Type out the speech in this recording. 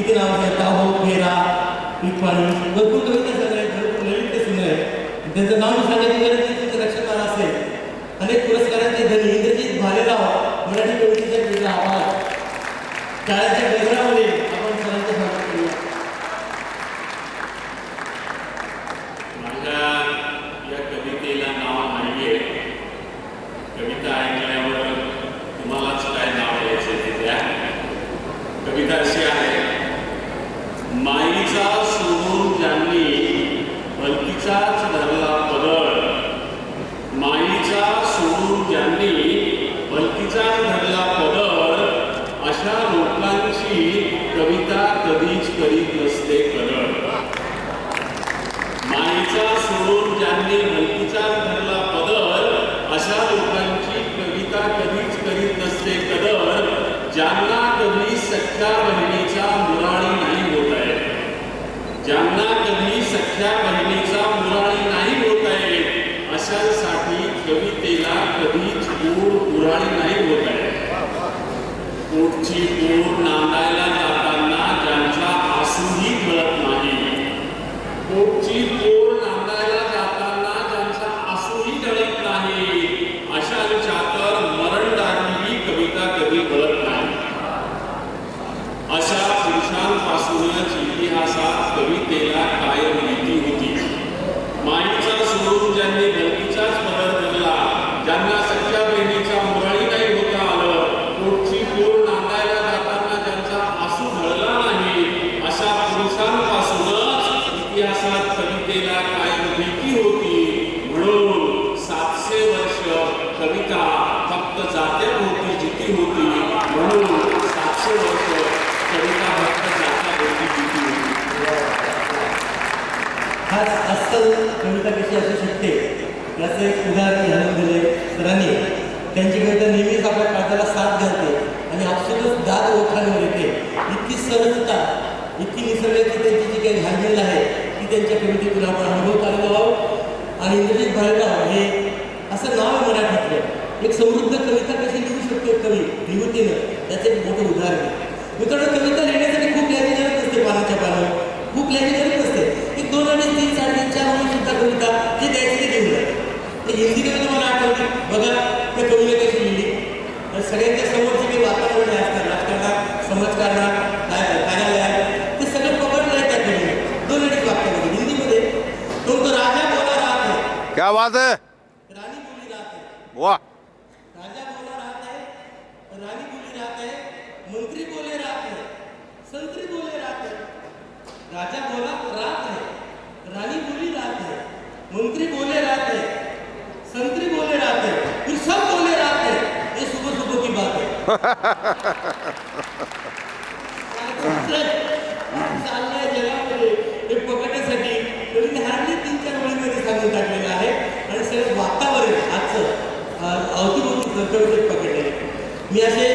किती नाव आहे काहो फेरा पिपाणी भरपूर कविता संग्रह आहेत भरपूर ललित संग्रह आहेत त्यांचं नाव सांगायची गरज नाही तुमचं लक्षात आलं असेल. अनेक पुरस्कारांचे धनी इंद्रजित भालेराव मराठी कवितेचा वेगळा आवाज. शाळेच्या गजरामध्ये आपण सरांचं स्वागत करूया माझ्या या कवितेला नाव नाहीये कविता ऐकल्यावर तुम्हालाच काय नाव द्यायचे ते द्या कविता अशी आहे माईचा सोडून ज्यांनी भलतीचाच धरला पदर माईचा सोडून ज्यांनी भलतीचाच धरला पदर अशा लोकांची कविता कधीच करीत नसते कदर माईचा सोडून ज्यांनी हलकीचा धरला पदर अशा लोकांची कविता कधीच करीत नसते कदर ज्यांना कधी सख्या बहिणीचा मुराळी नाही होत आहे ज्यांना कधी सख्या बहिणीचा मुराळी नाही होत आहे अशांसाठी कवितेला कधीच पुराणी नाही होत आहे. पोटची पोर नांदायला जाताना ज्यांच्या आसूही मिळत नाही. पोटची पोर नांदायला जाताना ज्यांचा आसूही टळत नाही. अशांच्या तर मरणदारी ही कविता कधी कळत नाही. अशा पुरुषांपासूनच इतिहासात कवितेला कायम फक्त जात्याभोवती जिती होती म्हणून सातशे वर्ष कविता भक्त जाता होती जिती होती. खास अस्सल कविता कशी असू शकते? याचं एक उदाहरण घालून दिले म्हणजे सरांनी त्यांची कविता नेहमीच आपल्या काळजाला साथ घालते आणि अक्षरच दाद ओठांवर येते इतकी सहजता इतकी निसर्गाची त्यांची जी काही घालमेल आहे ती त्यांच्या कवितेतून आपण अनुभव आलेलो आहोत. आणि इंद्रजित भालेराव हे असं नाव मराठीतलं. एक समृद्ध कवी कशी लिहू शकतो एक कवी निवृत्तीनं त्याचं एक मोठं उदाहरण आहे. मित्रांनो कविता लिहिण्यासाठी खूप लिहायची गरज नसते पानाच्या पानं खूप लिहायची गरज नसते. एक दोन आणि तीन साडेतीन चार म्हणून सुद्धा कविता जे द्यायची ते जाते. हिंदी कविता मला आठवते. बघा त्या कवीने कशी लिहिली. तर सगळ्यांच्या समोरचे काही वातावरण आहे असतात राजकारणात समाजकारणात काय कार्यालयात ते सगळं पकडलं आहे त्या कवीने दोन अडीच वाक्यामध्ये हिंदीमध्ये. तो तो राजा बोला राहत है क्या बात है रानी बोली राहत वाह राजा बोला राहत है रानी बोली राहत है मंत्री बोले राहत है संतरी बोले राहत है राजा बोला रात है रानी बोली रात है मंत्री बोले रात है संतरी बोले रात है फिर सब बोले रात है ये सुबह सुबह की बात है चाललंय जगामध्ये हे पकडण्यासाठी कवीने हार्डली तीन चार ओळीमध्ये सांगून टाकलेलं आहे आणि सगळं वातावरण आजचं अं, अवतीभोवती कवितेत पकडलेलं मी असे